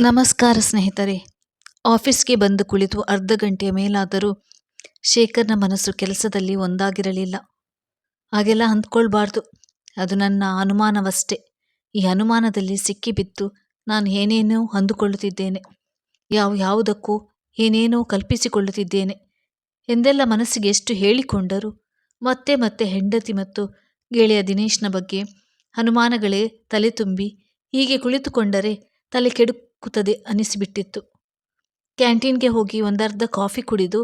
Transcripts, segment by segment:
ನಮಸ್ಕಾರ ಸ್ನೇಹಿತರೆ. ಆಫೀಸ್ಗೆ ಬಂದು ಕುಳಿತು ಅರ್ಧ ಗಂಟೆಯ ಮೇಲಾದರೂ ಶೇಖರ್ನ ಮನಸ್ಸು ಕೆಲಸದಲ್ಲಿ ಒಂದಾಗಿರಲಿಲ್ಲ. ಹಾಗೆಲ್ಲ ಅಂದ್ಕೊಳ್ಬಾರ್ದು. ಅದು ನನ್ನ ಅನುಮಾನವಷ್ಟೇ. ಈ ಅನುಮಾನದಲ್ಲಿ ಸಿಕ್ಕಿಬಿತ್ತು ನಾನು ಏನೇನೋ ಅಂದುಕೊಳ್ಳುತ್ತಿದ್ದೇನೆ. ಯಾವ ಯಾವುದಕ್ಕೂ ಏನೇನೋ ಕಲ್ಪಿಸಿಕೊಳ್ಳುತ್ತಿದ್ದೇನೆ. ಎಂದೆಲ್ಲ ಮನಸ್ಸಿಗೆ ಎಷ್ಟು ಹೇಳಿಕೊಂಡರೂ ಮತ್ತೆ ಮತ್ತೆ ಹೆಂಡತಿ ಮತ್ತು ಗೆಳೆಯ ದಿನೇಶ್ನ ಬಗ್ಗೆ ಅನುಮಾನಗಳೇ ತಲೆ ತುಂಬಿ ಹೀಗೆ ಕುಳಿತುಕೊಂಡರೆ ತಲೆ ಕೆಡುಕುತ್ತದೆ ಅನಿಸಿಬಿಟ್ಟಿತ್ತು. ಕ್ಯಾಂಟೀನ್ಗೆ ಹೋಗಿ ಒಂದರ್ಧ ಕಾಫಿ ಕುಡಿದು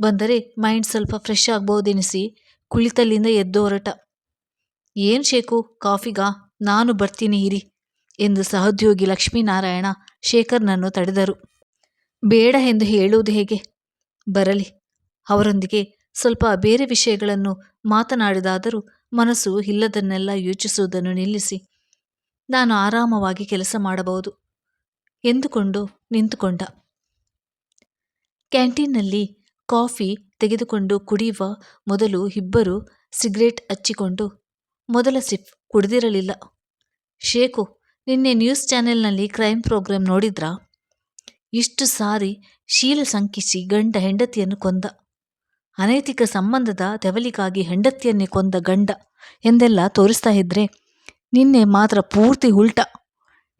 ಬಂದರೆ ಮೈಂಡ್ ಸ್ವಲ್ಪ ಫ್ರೆಶ್ ಆಗ್ಬೋದೆನಿಸಿ ಕುಳಿತಲ್ಲಿಂದ ಎದ್ದು ಹೊರಟ. ಏನು ಶೇಖು, ಕಾಫಿಗಾ? ನಾನು ಬರ್ತೀನಿ ಇರಿ ಎಂದು ಸಹೋದ್ಯೋಗಿ ಲಕ್ಷ್ಮೀನಾರಾಯಣ ಶೇಖರ್ನನ್ನು ತಡೆದರು. ಬೇಡ ಎಂದು ಹೇಳುವುದು ಹೇಗೆ? ಬರಲಿ. ಅವರೊಂದಿಗೆ ಸ್ವಲ್ಪ ಬೇರೆ ವಿಷಯಗಳನ್ನು ಮಾತನಾಡಿದಾದರೂ ಮನಸ್ಸು ಇಲ್ಲದನ್ನೆಲ್ಲ ಯೋಚಿಸುವುದನ್ನು ನಿಲ್ಲಿಸಿ, ನಾನು ಆರಾಮವಾಗಿ ಕೆಲಸ ಮಾಡಬಹುದು. ಎಂದುಕೊಂಡು ನಿಂತುಕೊಂಡ. ಕ್ಯಾಂಟೀನ್ನಲ್ಲಿ ಕಾಫಿ ತೆಗೆದುಕೊಂಡು ಕುಡಿಯುವ ಮೊದಲು ಇಬ್ಬರು ಸಿಗರೇಟ್ ಹಚ್ಚಿಕೊಂಡು, ಮೊದಲ ಸಿಪ್ ಕುಡಿದಿರಲಿಲ್ಲ. ಶೇಖು, ನಿನ್ನೆ ನ್ಯೂಸ್ ಚಾನೆಲ್ನಲ್ಲಿ ಕ್ರೈಮ್ ಪ್ರೋಗ್ರಾಂ ನೋಡಿದ್ರಾ? ಇಷ್ಟು ಸಾರಿ ಶೀಲ ಸಂಕಿಸಿ ಗಂಡ ಹೆಂಡತಿಯನ್ನು ಕೊಂದ. ಅನೈತಿಕ ಸಂಬಂಧದ ತೆವಲಿಗಾಗಿ ಹೆಂಡತಿಯನ್ನೇ ಕೊಂದ ಗಂಡ. ಎಂದೆಲ್ಲ ತೋರಿಸ್ತಾ ಇದ್ರೆ, ನಿನ್ನೆ ಮಾತ್ರ ಪೂರ್ತಿ ಉಲ್ಟ.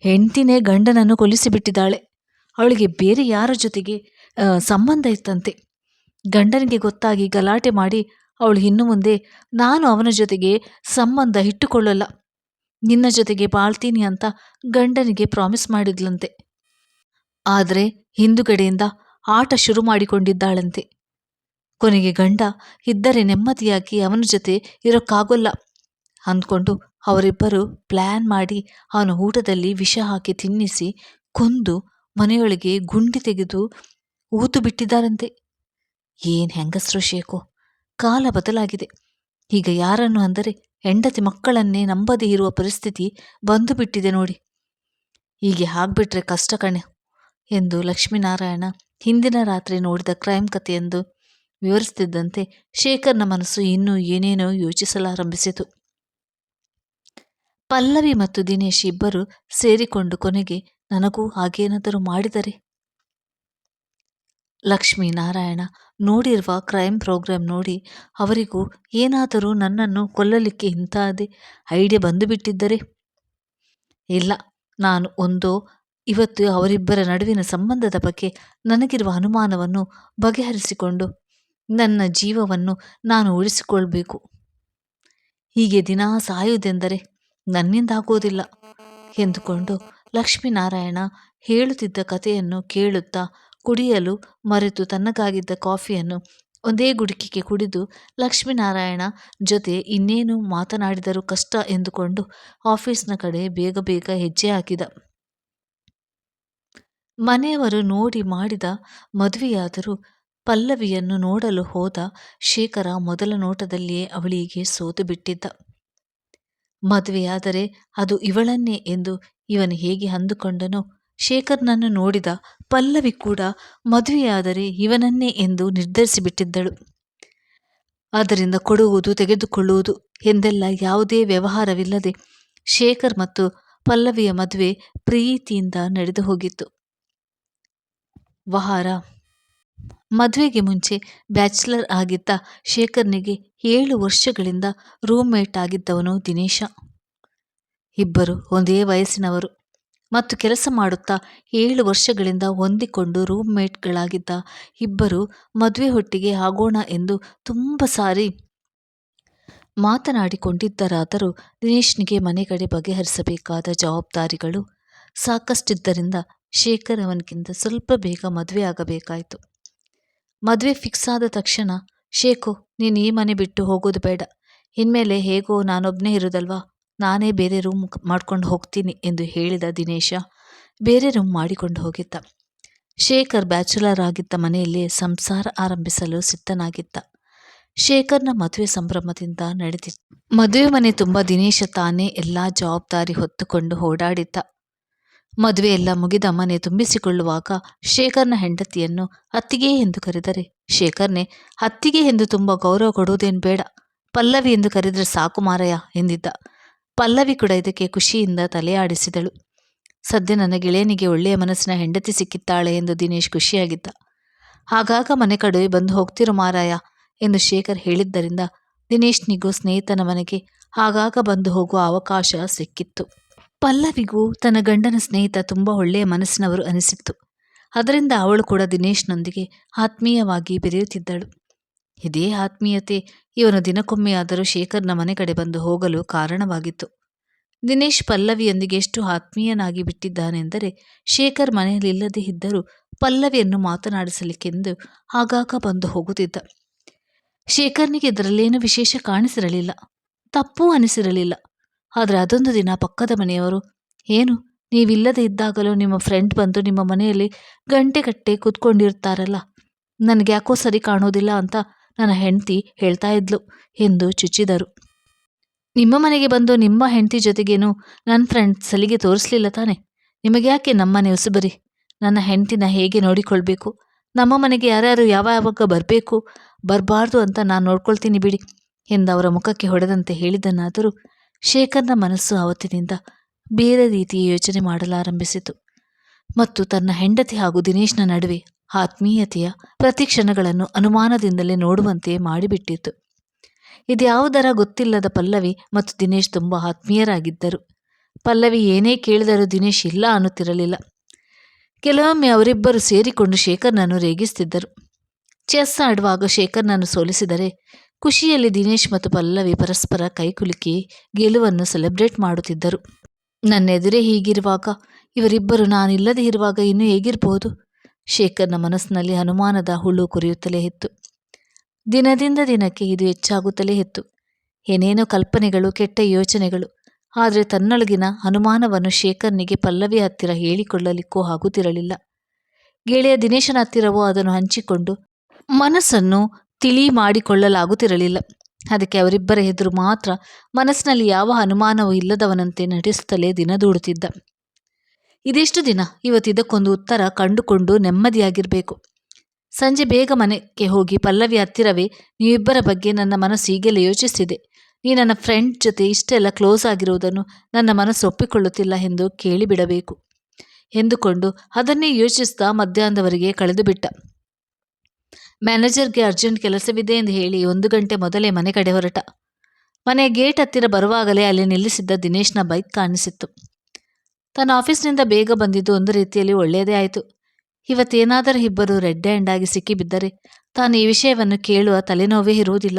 ಹೆಂಡ್ತಿನೇ ಗಂಡನನ್ನು ಕೊಲಿಸಿಬಿಟ್ಟಿದ್ದಾಳೆ ಅವಳಿಗೆ ಬೇರೆ ಯಾರ ಜೊತೆಗೆ ಸಂಬಂಧ ಇತ್ತಂತೆ? ಗಂಡನಿಗೆ ಗೊತ್ತಾಗಿ ಗಲಾಟೆ ಮಾಡಿ ಅವಳು ಇನ್ನು ಮುಂದೆ ನಾನು ಅವನ ಜೊತೆಗೆ ಸಂಬಂಧ ಇಟ್ಟುಕೊಳ್ಳಲ್ಲ. ನಿನ್ನ ಜೊತೆಗೆ ಬಾಳ್ತೀನಿ ಅಂತ ಗಂಡನಿಗೆ ಪ್ರಾಮಿಸ್ ಮಾಡಿದ್ಲಂತೆ. ಆದರೆ ಹಿಂದುಗಡೆಯಿಂದ ಆಟ ಶುರು ಮಾಡಿಕೊಂಡಿದ್ದಾಳಂತೆ. ಕೊನೆಗೆ ಗಂಡ ಇದ್ದರೆ ನೆಮ್ಮದಿಯಾಗಿ ಅವನ ಜೊತೆ ಇರೋಕ್ಕಾಗೋಲ್ಲ ಅಂದ್ಕೊಂಡು ಅವರಿಬ್ಬರು ಪ್ಲ್ಯಾನ್ ಮಾಡಿ ಅವನ ಊಟದಲ್ಲಿ ವಿಷ ಹಾಕಿ ತಿನ್ನಿಸಿ ಕೊಂದು ಮನೆಯೊಳಗೆ ಗುಂಡಿ ತೆಗೆದು ಊತು ಬಿಟ್ಟಿದ್ದಾರಂತೆ. ಏನ್ ಹೆಂಗಸ್ರು ಶೇಖೋ? ಕಾಲ ಬದಲಾಗಿದೆ. ಈಗ ಯಾರನ್ನು ಅಂದರೆ ಹೆಂಡತಿ ಮಕ್ಕಳನ್ನೇ ನಂಬದೇ ಇರುವ ಪರಿಸ್ಥಿತಿ ಬಂದು ಬಿಟ್ಟಿದೆ ನೋಡಿ. ಹೀಗೆ ಆಗ್ಬಿಟ್ರೆ ಕಷ್ಟ ಕಣೆ ಎಂದು ಲಕ್ಷ್ಮೀನಾರಾಯಣ ಹಿಂದಿನ ರಾತ್ರಿ ನೋಡಿದ ಕ್ರೈಮ್ ಕಥೆಯೆಂದು ವಿವರಿಸುತ್ತಿದ್ದಂತೆ ಶೇಖರ್ನ ಮನಸ್ಸು ಇನ್ನೂ ಏನೇನೋ ಯೋಚಿಸಲಾರಂಭಿಸಿತು. ಪಲ್ಲವಿ ಮತ್ತು ದಿನೇಶ್ ಇಬ್ಬರು ಸೇರಿಕೊಂಡು ಕೊನೆಗೆ ನನಗೂ ಹಾಗೇನಾದರೂ ಮಾಡಿದರೆ? ಲಕ್ಷ್ಮೀನಾರಾಯಣ ನೋಡಿರುವ ಕ್ರೈಮ್ ಪ್ರೋಗ್ರಾಂ ನೋಡಿ ಅವರಿಗೂ ಏನಾದರೂ ನನ್ನನ್ನು ಕೊಲ್ಲಲಿಕ್ಕೆ ಇಂತಹದೇ ಐಡಿಯಾ ಬಂದು ಬಿಟ್ಟಿದ್ದರೆ ಇಲ್ಲ, ನಾನು ಒಂದೋ ಇವತ್ತು ಅವರಿಬ್ಬರ ನಡುವಿನ ಸಂಬಂಧದ ಬಗ್ಗೆ ನನಗಿರುವ ಅನುಮಾನವನ್ನು ಬಗೆಹರಿಸಿಕೊಂಡು ನನ್ನ ಜೀವವನ್ನು ನಾನು ಉಳಿಸಿಕೊಳ್ಬೇಕು. ಹೀಗೆ ದಿನಾ ಸಾಯುವುದೆಂದರೆ? ನನ್ನಿಂದಾಗುವುದಿಲ್ಲ ಎಂದುಕೊಂಡು ಲಕ್ಷ್ಮೀನಾರಾಯಣ ಹೇಳುತ್ತಿದ್ದ ಕಥೆಯನ್ನು ಕೇಳುತ್ತಾ ಕುಡಿಯಲು ಮರೆತು ತನ್ನಗಾಗಿದ್ದ ಕಾಫಿಯನ್ನು ಒಂದೇ ಗುಡುಕಿಗೆ ಕುಡಿದು ಲಕ್ಷ್ಮೀನಾರಾಯಣ ಜೊತೆ ಇನ್ನೇನು ಮಾತನಾಡಿದರೂ ಕಷ್ಟ ಎಂದುಕೊಂಡು ಆಫೀಸ್ನ ಕಡೆ ಬೇಗ ಬೇಗ ಹೆಜ್ಜೆ ಹಾಕಿದ. ಮನೆಯವರು ನೋಡಿ ಮಾಡಿದ ಮದುವೆಯಾದರೂ ಪಲ್ಲವಿಯನ್ನು ನೋಡಲು ಹೋದ ಶೇಖರ ಮೊದಲ ನೋಟದಲ್ಲಿಯೇ ಅವಳಿಗೆ ಸೋತು ಬಿಟ್ಟಿದ್ದ. ಮದುವೆಯಾದರೆ ಅದು ಇವಳನ್ನೇ ಎಂದು ಇವನು ಹೇಗೆ ಅಂದುಕೊಂಡನೋ ಶೇಖರ್ನನ್ನು ನೋಡಿದ ಪಲ್ಲವಿ ಕೂಡ ಮದುವೆಯಾದರೆ ಇವನನ್ನೇ ಎಂದು ನಿರ್ಧರಿಸಿಬಿಟ್ಟಿದ್ದಳು. ಅದರಿಂದ ಕೊಡುವುದು ತೆಗೆದುಕೊಳ್ಳುವುದು ಎಂದೆಲ್ಲ ಯಾವುದೇ ವ್ಯವಹಾರವಿಲ್ಲದೆ ಶೇಖರ್ ಮತ್ತು ಪಲ್ಲವಿಯ ಮದುವೆ ಪ್ರೀತಿಯಿಂದ ನಡೆದು ಹೋಗಿತ್ತು. ವಹಾರ ಮದುವೆಗೆ ಮುಂಚೆ ಬ್ಯಾಚುಲರ್ ಆಗಿದ್ದ ಶೇಖರ್ನಿಗೆ ಏಳು ವರ್ಷಗಳಿಂದ ರೂಮ್ಮೇಟ್ ಆಗಿದ್ದವನು ದಿನೇಶ. ಇಬ್ಬರು ಒಂದೇ ವಯಸ್ಸಿನವರು. ಮತ್ತು ಕೆಲಸ ಮಾಡುತ್ತಾ ಏಳು ವರ್ಷಗಳಿಂದ ಹೊಂದಿಕೊಂಡು ರೂಮ್ಮೇಟ್ಗಳಾಗಿದ್ದ ಇಬ್ಬರು ಮದುವೆ ಹೊಟ್ಟಿಗೆ ಆಗೋಣ ಎಂದು ತುಂಬ ಸಾರಿ ಮಾತನಾಡಿಕೊಂಡಿದ್ದರಾದರೂ ದಿನೇಶ್ನಿಗೆ ಮನೆ ಕಡೆ ಬಗೆಹರಿಸಬೇಕಾದ ಜವಾಬ್ದಾರಿಗಳು ಸಾಕಷ್ಟಿದ್ದರಿಂದ ಶೇಖರ್ ಅವನಿಗಿಂತ ಸ್ವಲ್ಪ ಬೇಗ ಮದುವೆ ಆಗಬೇಕಾಯಿತು ಮದುವೆ ಫಿಕ್ಸ್ ಆದ ತಕ್ಷಣ, ಶೇಖು, ನೀನು ಈ ಮನೆ ಬಿಟ್ಟು ಹೋಗೋದು ಬೇಡ. ಇನ್ಮೇಲೆ ಹೇಗೋ ನಾನೊಬ್ಬನೇ ಇರೋದಲ್ವಾ? ನಾನೇ ಬೇರೆ ರೂಮ್ ಮಾಡ್ಕೊಂಡು ಹೋಗ್ತೀನಿ, ಎಂದು ಹೇಳಿದ ದಿನೇಶ. ಬೇರೆ ರೂಮ್ ಮಾಡಿಕೊಂಡು ಹೋಗಿದ್ದ. ಶೇಖರ್ ಬ್ಯಾಚುಲರ್ ಆಗಿದ್ದ ಮನೆಯಲ್ಲಿ ಸಂಸಾರ ಆರಂಭಿಸಲು ಸಿದ್ಧನಾಗಿದ್ದ. ಶೇಖರ್ನ ಮದುವೆ ಸಂಭ್ರಮದಿಂದ ನಡೆದಿತ್ತು ಮದುವೆ ಮನೆ ತುಂಬ ದಿನೇಶ ತಾನೇ ಎಲ್ಲ ಜವಾಬ್ದಾರಿ ಹೊತ್ತುಕೊಂಡು ಓಡಾಡಿದ್ದ. ಮದುವೆ ಎಲ್ಲ ಮುಗಿದ ಮನೆ ತುಂಬಿಸಿಕೊಳ್ಳುವಾಗ ಶೇಖರ್ನ ಹೆಂಡತಿಯನ್ನು ಅತ್ತಿಗೆ ಎಂದು ಕರೆದರೆ, ಶೇಖರ್ನೇ, ಅತ್ತಿಗೆ ಎಂದು ತುಂಬ ಗೌರವ ಕೊಡುವುದೇನು ಬೇಡ. ಪಲ್ಲವಿ ಎಂದು ಕರೆದರೆ ಸಾಕು ಮಾರಯ್ಯ ಎಂದಿದ್ದ. ಪಲ್ಲವಿ ಕೂಡ ಇದಕ್ಕೆ ಖುಷಿಯಿಂದ ತಲೆ ಆಡಿಸಿದಳು ಸದ್ಯ ನನ್ನ ಗೆಳೆಯನಿಗೆ ಒಳ್ಳೆಯ ಮನಸ್ಸಿನ ಹೆಂಡತಿ ಸಿಕ್ಕಿತ್ತಾಳೆ ಎಂದು ದಿನೇಶ್ ಖುಷಿಯಾಗಿದ್ದ. ಆಗಾಗ ಮನೆ ಕಡೆ ಬಂದು ಹೋಗ್ತಿರೋ ಮಾರಾಯ ಎಂದು ಶೇಖರ್ ಹೇಳಿದ್ದರಿಂದ ದಿನೇಶ್ನಿಗೂ ಸ್ನೇಹಿತನ ಮನೆಗೆ ಆಗಾಗ ಬಂದು ಹೋಗುವ ಅವಕಾಶ ಸಿಕ್ಕಿತ್ತು. ಪಲ್ಲವಿಗೂ ತನ್ನ ಗಂಡನ ಸ್ನೇಹಿತ ತುಂಬ ಒಳ್ಳೆಯ ಮನಸ್ಸಿನವರು ಅನಿಸಿತ್ತು. ಅದರಿಂದ ಅವಳು ಕೂಡ ದಿನೇಶ್ನೊಂದಿಗೆ ಆತ್ಮೀಯವಾಗಿ ಬೆರೆಯುತ್ತಿದ್ದಳು. ಇದೇ ಆತ್ಮೀಯತೆ, ಇವನು ದಿನಕ್ಕೊಮ್ಮೆಯಾದರೂ ಶೇಖರ್ನ ಮನೆ ಕಡೆ ಬಂದು ಹೋಗಲು ಕಾರಣವಾಗಿತ್ತು. ದಿನೇಶ್ ಪಲ್ಲವಿಯೊಂದಿಗೆ ಎಷ್ಟು ಆತ್ಮೀಯನಾಗಿ ಬಿಟ್ಟಿದ್ದಾನೆಂದರೆ, ಶೇಖರ್ ಮನೆಯಲ್ಲಿಲ್ಲದೇ ಇದ್ದರೂ ಪಲ್ಲವಿಯನ್ನು ಮಾತನಾಡಿಸಲಿಕ್ಕೆಂದು ಆಗಾಗ ಬಂದು ಹೋಗುತ್ತಿದ್ದ. ಶೇಖರ್ನಿಗೆ ಇದರಲ್ಲೇನು ವಿಶೇಷ ಕಾಣಿಸಿರಲಿಲ್ಲ. ತಪ್ಪೂ ಅನಿಸಿರಲಿಲ್ಲ. ಆದರೆ ಅದೊಂದು ದಿನ ಪಕ್ಕದ ಮನೆಯವರು, ಏನು, ನೀವಿಲ್ಲದೆ ಇದ್ದಾಗಲೂ ನಿಮ್ಮ ಫ್ರೆಂಡ್ ಬಂದು ನಿಮ್ಮ ಮನೆಯಲ್ಲಿ ಗಂಟೆಗಟ್ಟೆ ಕೂತ್ಕೊಂಡಿರ್ತಾರಲ್ಲ, ನನಗೆ ಯಾಕೋ ಸರಿ ಕಾಣೋದಿಲ್ಲ ಅಂತ ನನ್ನ ಹೆಂಡತಿ ಹೇಳ್ತಾ ಇದ್ಲು, ಎಂದು ಚುಚ್ಚಿದರು. ನಿಮ್ಮ ಮನೆಗೆ ಬಂದು ನಿಮ್ಮ ಹೆಂಡತಿ ಜೊತೆಗೇನು ನನ್ನ ಫ್ರೆಂಡ್ ಸಲಿಗೆ ತೋರಿಸ್ಲಿಲ್ಲ ತಾನೆ? ನಿಮಗೆ ಯಾಕೆ ನಮ್ಮನೆ ಉಸುಬರಿ ನನ್ನ ಹೆಂಡತಿನ ಹೇಗೆ ನೋಡಿಕೊಳ್ಬೇಕು? ನಮ್ಮ ಮನೆಗೆ ಯಾರ್ಯಾರು ಯಾವ ಯಾವಾಗ ಬರಬೇಕು? ಬರಬಾರ್ದು ಅಂತ ನಾನು ನೋಡ್ಕೊಳ್ತೀನಿ ಬಿಡಿ, ಎಂದು ಅವರ ಮುಖಕ್ಕೆ ಹೊಡೆದಂತೆ ಹೇಳಿದನಾದರೂ ಶೇಖರ್ನ ಮನಸ್ಸು ಅವತ್ತಿನಿಂದ ಬೇರೆ ರೀತಿಯ ಯೋಚನೆ ಮಾಡಲಾರಂಭಿಸಿತು. ಮತ್ತು ತನ್ನ ಹೆಂಡತಿ ಹಾಗೂ ದಿನೇಶ್ನ ನಡುವೆ ಆತ್ಮೀಯತೆಯ ಪ್ರತಿಕ್ಷಣಗಳನ್ನು ಅನುಮಾನದಿಂದಲೇ ನೋಡುವಂತೆ ಮಾಡಿಬಿಟ್ಟಿತು. ಇದ್ಯಾವುದರ ಗೊತ್ತಿಲ್ಲದ ಪಲ್ಲವಿ ಮತ್ತು ದಿನೇಶ್ ತುಂಬ ಆತ್ಮೀಯರಾಗಿದ್ದರು. ಪಲ್ಲವಿ ಏನೇ ಕೇಳಿದರೂ ದಿನೇಶ್ ಇಲ್ಲ ಅನ್ನುತ್ತಿರಲಿಲ್ಲ. ಕೆಲವೊಮ್ಮೆ ಅವರಿಬ್ಬರು ಸೇರಿಕೊಂಡು ಶೇಖರ್ನನ್ನು ರೇಗಿಸುತ್ತಿದ್ದರು ಚೆಸ್ ಆಡುವಾಗ ಶೇಖರ್ನನ್ನು ಸೋಲಿಸಿದರೆ ಖುಷಿಯಲ್ಲಿ ದಿನೇಶ್ ಮತ್ತು ಪಲ್ಲವಿ ಪರಸ್ಪರ ಕೈಕುಲುಕಿ ಗೆಲುವನ್ನು ಸೆಲೆಬ್ರೇಟ್ ಮಾಡುತ್ತಿದ್ದರು. ನನ್ನೆದುರೇ ಹೀಗಿರುವಾಗ, ಇವರಿಬ್ಬರು ನಾನಿಲ್ಲದೆ ಇರುವಾಗ ಇನ್ನೂ ಹೇಗಿರಬಹುದು ಶೇಖರ್ನ ಮನಸ್ಸಿನಲ್ಲಿ ಅನುಮಾನದ ಹುಳು ಕುರಿಯುತ್ತಲೇ ಇತ್ತು. ದಿನದಿಂದ ದಿನಕ್ಕೆ ಇದು ಹೆಚ್ಚಾಗುತ್ತಲೇ ಇತ್ತು. ಏನೇನೋ ಕಲ್ಪನೆಗಳು, ಕೆಟ್ಟ ಯೋಚನೆಗಳು. ಆದರೆ ತನ್ನೊಳಗಿನ ಅನುಮಾನವನ್ನು ಶೇಖರ್ನಿಗೆ ಪಲ್ಲವಿ ಹತ್ತಿರ ಹೇಳಿಕೊಳ್ಳಲಿಕ್ಕೂ ಆಗುತ್ತಿರಲಿಲ್ಲ. ಗೆಳೆಯ ದಿನೇಶನ ಹತ್ತಿರವೂ ಅದನ್ನು ಹಂಚಿಕೊಂಡು ಮನಸ್ಸನ್ನು ತಿಳಿ ಮಾಡಿಕೊಳ್ಳಲಾಗುತ್ತಿರಲಿಲ್ಲ. ಅದಕ್ಕೆ ಅವರಿಬ್ಬರ ಎದುರು ಮಾತ್ರ ಮನಸ್ಸಿನಲ್ಲಿ ಯಾವ ಅನುಮಾನವೂ ಇಲ್ಲದವನಂತೆ ನಟಿಸುತ್ತಲೇ ದಿನ ದೂಡುತ್ತಿದ್ದ. ಇದೆಷ್ಟು ದಿನ ಇವತ್ತಿದಕ್ಕೊಂದು ಉತ್ತರ ಕಂಡುಕೊಂಡು ನೆಮ್ಮದಿಯಾಗಿರಬೇಕು. ಸಂಜೆ ಬೇಗ ಮನೆಗೆ ಹೋಗಿ ಪಲ್ಲವಿ ಹತ್ತಿರವೇ ನೀವಿಬ್ಬರ ಬಗ್ಗೆ ನನ್ನ ಮನಸ್ಸು ಹೀಗೆಲ್ಲ ಯೋಚಿಸ್ತಿದೆ. ನೀ ನನ್ನ ಫ್ರೆಂಡ್ ಜೊತೆ ಇಷ್ಟೆಲ್ಲ ಕ್ಲೋಸ್ ಆಗಿರುವುದನ್ನು ನನ್ನ ಮನಸ್ಸು ಒಪ್ಪಿಕೊಳ್ಳುತ್ತಿಲ್ಲ ಎಂದು ಕೇಳಿಬಿಡಬೇಕು. ಎಂದುಕೊಂಡು ಅದನ್ನೇ ಯೋಚಿಸ್ತಾ ಮಧ್ಯಾಹ್ನದವರೆಗೆ ಕಳೆದು ಬಿಟ್ಟ ಮ್ಯಾನೇಜರ್ಗೆ ಅರ್ಜೆಂಟ್ ಕೆಲಸವಿದೆ ಎಂದು ಹೇಳಿ ಒಂದು ಗಂಟೆ ಮೊದಲೇ ಮನೆ ಕಡೆ ಹೊರಟ. ಮನೆ ಗೇಟ್ ಹತ್ತಿರ ಬರುವಾಗಲೇ ಅಲ್ಲಿ ನಿಲ್ಲಿಸಿದ್ದ ದಿನೇಶ್ನ ಬೈಕ್ ಕಾಣಿಸಿತ್ತು. ತನ್ನ ಆಫೀಸ್ನಿಂದ ಬೇಗ ಬಂದಿದ್ದು ಒಂದು ರೀತಿಯಲ್ಲಿ ಒಳ್ಳೆಯದೇ ಆಯಿತು. ಇವತ್ತೇನಾದರೂ ಇಬ್ಬರು ರೆಡ್ ಹ್ಯಾಂಡ್ ಆಗಿ ಸಿಕ್ಕಿಬಿದ್ದರೆ ತಾನು ಈ ವಿಷಯವನ್ನು ಕೇಳುವ ತಲೆನೋವೇ ಇರುವುದಿಲ್ಲ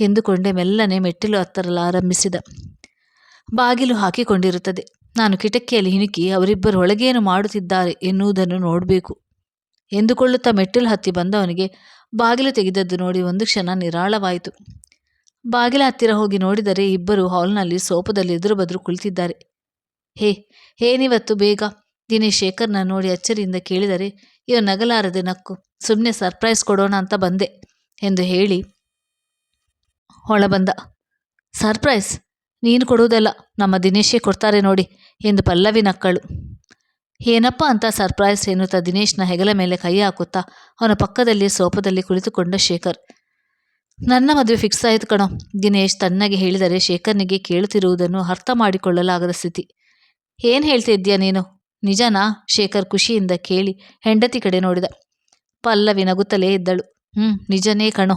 ಎಂದುಕೊಂಡೆ ಮೆಲ್ಲನೆ ಮೆಟ್ಟಿಲು ಹತ್ತರಲಾರಂಭಿಸಿದ ಬಾಗಿಲು ಹಾಕಿಕೊಂಡಿರುತ್ತದೆ. ನಾನು ಕಿಟಕಿಯಲ್ಲಿ ಹಿಣುಕಿ ಅವರಿಬ್ಬರು ಒಳಗೇನು ಮಾಡುತ್ತಿದ್ದಾರೆ ಎನ್ನುವುದನ್ನು ನೋಡಬೇಕು. ಎಂದುಕೊಳ್ಳುತ್ತಾ ಮೆಟ್ಟಿಲು ಹತ್ತಿ ಬಂದವನಿಗೆ ಬಾಗಿಲು ತೆಗೆದದ್ದು ನೋಡಿ ಒಂದು ಕ್ಷಣ ನಿರಾಳವಾಯಿತು. ಬಾಗಿಲ ಹತ್ತಿರ ಹೋಗಿ ನೋಡಿದರೆ ಇಬ್ಬರು ಹಾಲ್ನಲ್ಲಿ ಸೋಪದಲ್ಲಿ ಎದುರು ಬದುರು ಕುಳಿತಿದ್ದಾರೆ. ಹೇ ಏನಿವತ್ತು ಬೇಗ. ದಿನೇಶ್ ಶೇಖರ್ನ ನೋಡಿ ಅಚ್ಚರಿಯಿಂದ ಕೇಳಿದರೆ ಇವ ನಗಲಾರದೆ ನಕ್ಕು ಸುಮ್ಮನೆ ಸರ್ಪ್ರೈಸ್ ಕೊಡೋಣ ಅಂತ ಬಂದೆ ಎಂದು ಹೇಳಿ ಒಳಬಂದ. ಸರ್ಪ್ರೈಸ್? ನೀನು ಕೊಡುವುದಲ್ಲ, ನಮ್ಮ ದಿನೇಶೇ ಕೊಡ್ತಾರೆ ನೋಡಿ ಎಂದು ಪಲ್ಲವಿ ನಕ್ಕಳು. ಏನಪ್ಪ ಅಂತ ಸರ್ಪ್ರೈಸ್ ಎನ್ನುತ್ತಾ ದಿನೇಶ್ನ ಹೆಗಲ ಮೇಲೆ ಕೈ ಹಾಕುತ್ತಾ ಅವನ ಪಕ್ಕದಲ್ಲಿ ಸೋಪದಲ್ಲಿ ಕುಳಿತುಕೊಂಡ ಶೇಖರ್. ನನ್ನ ಮದುವೆ ಫಿಕ್ಸ್ ಆಯಿತು ಕಣೋ, ದಿನೇಶ್ ತನ್ನಗೆ ಹೇಳಿದರೆ ಶೇಖರ್ನಿಗೆ ಕೇಳುತ್ತಿರುವುದನ್ನು ಅರ್ಥ ಮಾಡಿಕೊಳ್ಳಲಾಗದ ಸ್ಥಿತಿ. ಏನು ಹೇಳ್ತಿದ್ದೀಯ ನೀನು? ನಿಜನಾ? ಶೇಖರ್ ಖುಷಿಯಿಂದ ಕೇಳಿ ಹೆಂಡತಿ ಕಡೆ ನೋಡಿದ. ಪಲ್ಲವಿ ನಗುತ್ತಲೇ ಇದ್ದಳು. ಹ್ಞೂ ನಿಜನೇ ಕಣೋ.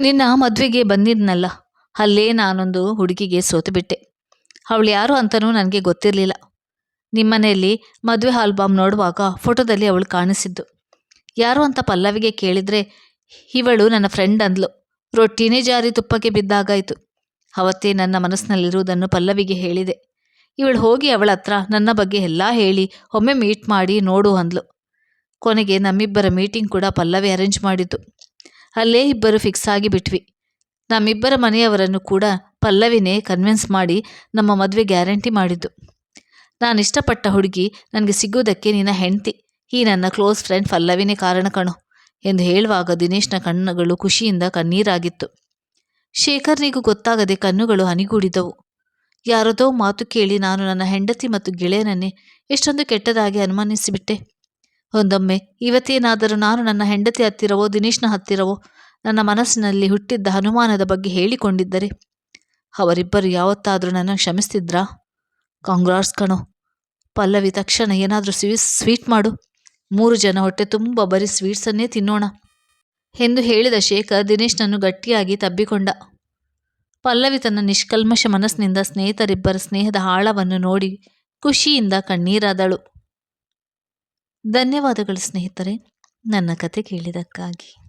ನಿನ್ನ ಮದುವೆಗೆ ಬಂದಿದ್ನಲ್ಲ, ಅಲ್ಲೇ ನಾನೊಂದು ಹುಡುಗಿಗೆ ಸೋತುಬಿಟ್ಟೆ. ಅವಳು ಯಾರು ಅಂತನೂ ನನಗೆ ಗೊತ್ತಿರಲಿಲ್ಲ. ನಿಮ್ಮನೆಯಲ್ಲಿ ಮದುವೆ ಆಲ್ಬಮ್ ನೋಡುವಾಗ ಫೋಟೋದಲ್ಲಿ ಅವಳು ಕಾಣಿಸಿದ್ದು. ಯಾರು ಅಂತ ಪಲ್ಲವಿಗೆ ಕೇಳಿದರೆ ಇವಳು ನನ್ನ ಫ್ರೆಂಡ್ ಅಂದ್ಲು. ರೊಟ್ಟಿನೇ ಜಾರಿ ತುಪ್ಪಕ್ಕೆ ಬಿದ್ದಾಗಾಯಿತು. ಅವತ್ತೇ ನನ್ನ ಮನಸ್ಸಿನಲ್ಲಿರುವುದನ್ನು ಪಲ್ಲವಿಗೆ ಹೇಳಿದೆ. ಇವಳು ಹೋಗಿ ಅವಳ ಹತ್ರ ನನ್ನ ಬಗ್ಗೆ ಎಲ್ಲ ಹೇಳಿ, ಒಮ್ಮೆ ಮೀಟ್ ಮಾಡಿ ನೋಡು ಅಂದ್ಲು. ಕೊನೆಗೆ ನಮ್ಮಿಬ್ಬರ ಮೀಟಿಂಗ್ ಕೂಡ ಪಲ್ಲವಿ ಅರೇಂಜ್ ಮಾಡಿದ್ದು. ಅಲ್ಲೇ ಇಬ್ಬರು ಫಿಕ್ಸ್ ಆಗಿ ಬಿಟ್ವಿ. ನಮ್ಮಿಬ್ಬರ ಮನೆಯವರನ್ನು ಕೂಡ ಪಲ್ಲವಿನೇ ಕನ್ವಿನ್ಸ್ ಮಾಡಿ ನಮ್ಮ ಮದುವೆ ಗ್ಯಾರಂಟಿ ಮಾಡಿದ್ದು. ನಾನು ಇಷ್ಟಪಟ್ಟ ಹುಡುಗಿ ನನಗೆ ಸಿಗುವುದಕ್ಕೆ ನಿನ್ನ ಹೆಂಡತಿ, ಈ ನನ್ನ ಕ್ಲೋಸ್ ಫ್ರೆಂಡ್ ಪಲ್ಲವಿನೇ ಕಾರಣ ಕಣು ಎಂದು ಹೇಳುವಾಗ ದಿನೇಶ್ನ ಕಣ್ಣುಗಳು ಖುಷಿಯಿಂದ ಕಣ್ಣೀರಾಗಿತ್ತು. ಶೇಖರ್ನಿಗೂ ಗೊತ್ತಾಗದೆ ಕಣ್ಣುಗಳು ಹನಿಗೂಡಿದವು. ಯಾರದೋ ಮಾತು ಕೇಳಿ ನಾನು ನನ್ನ ಹೆಂಡತಿ ಮತ್ತು ಗೆಳೆಯನನ್ನೇ ಎಷ್ಟೊಂದು ಕೆಟ್ಟದಾಗಿ ಅನುಮಾನಿಸಿಬಿಟ್ಟೆ. ಒಂದೊಮ್ಮೆ ಇವತ್ತೇನಾದರೂ ನಾನು ನನ್ನ ಹೆಂಡತಿ ಹತ್ತಿರವೋ, ದಿನೇಶ್ನ ಹತ್ತಿರವೋ, ನನ್ನ ಮನಸ್ಸಿನಲ್ಲಿ ಹುಟ್ಟಿದ್ದ ಅನುಮಾನದ ಬಗ್ಗೆ ಹೇಳಿಕೊಂಡಿದ್ದರೆ ಅವರಿಬ್ಬರು ಯಾವತ್ತಾದರೂ ನನ್ನ ಕ್ಷಮಿಸ್ತಿದ್ರಾ? ಕಾಂಗ್ರಾಟ್ಸ್ ಕಣೋ. ಪಲ್ಲವಿ ತಕ್ಷಣ ಏನಾದರೂ ಸ್ವೀ, ಸ್ವೀಟ್ ಮಾಡು. ಮೂರು ಜನ ಹೊಟ್ಟೆ ತುಂಬ ಬರೀ ಸ್ವೀಟ್ಸನ್ನೇ ತಿನ್ನೋಣ. ಎಂದು ಹೇಳಿದ ಶೇಖರ್ ದಿನೇಶ್ನನ್ನು ಗಟ್ಟಿಯಾಗಿ ತಬ್ಬಿಕೊಂಡ. ಪಲ್ಲವಿ ತನ್ನ ನಿಷ್ಕಲ್ಮಶ ಮನಸ್ಸಿನಿಂದ ಸ್ನೇಹಿತರಿಬ್ಬರ ಸ್ನೇಹದ ಆಳವನ್ನು ನೋಡಿ ಖುಷಿಯಿಂದ ಕಣ್ಣೀರಾದಳು. ಧನ್ಯವಾದಗಳು ಸ್ನೇಹಿತರೆ, ನನ್ನ ಕತೆ ಕೇಳಿದಕ್ಕಾಗಿ